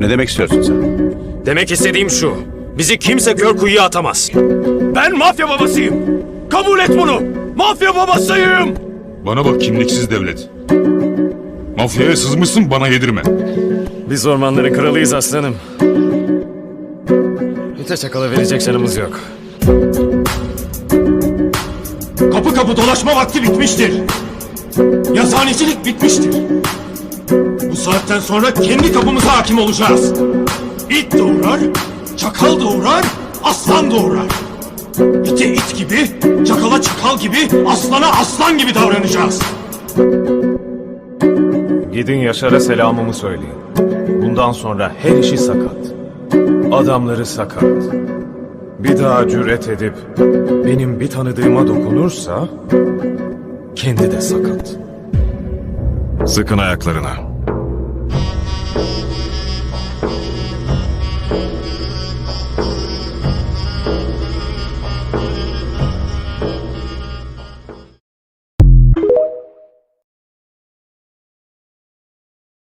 Ne demek istiyorsun sen? Demek istediğim şu. Bizi kimse kör kuyuya atamaz. Ben mafya babasıyım. Kabul et bunu. Mafya babasıyım. Bana bak kimliksiz devlet. Mafyaya sızmışsın bana yedirme. Biz ormanların kralıyız aslanım. Öte çakala verecek canımız yok. Kapı kapı dolaşma vakti bitmiştir. Yazhanecilik bitmiştir. Saatten sonra kendi kapımıza hakim olacağız. İt doğurar, çakal doğurar, aslan doğurar. İte it gibi, çakala çakal gibi, aslana aslan gibi davranacağız. Gidin Yaşar'a selamımı söyleyin. Bundan sonra her işi sakat. Adamları sakat. Bir daha cüret edip benim bir tanıdığıma dokunursa kendi de sakat. Sıkın ayaklarına. Música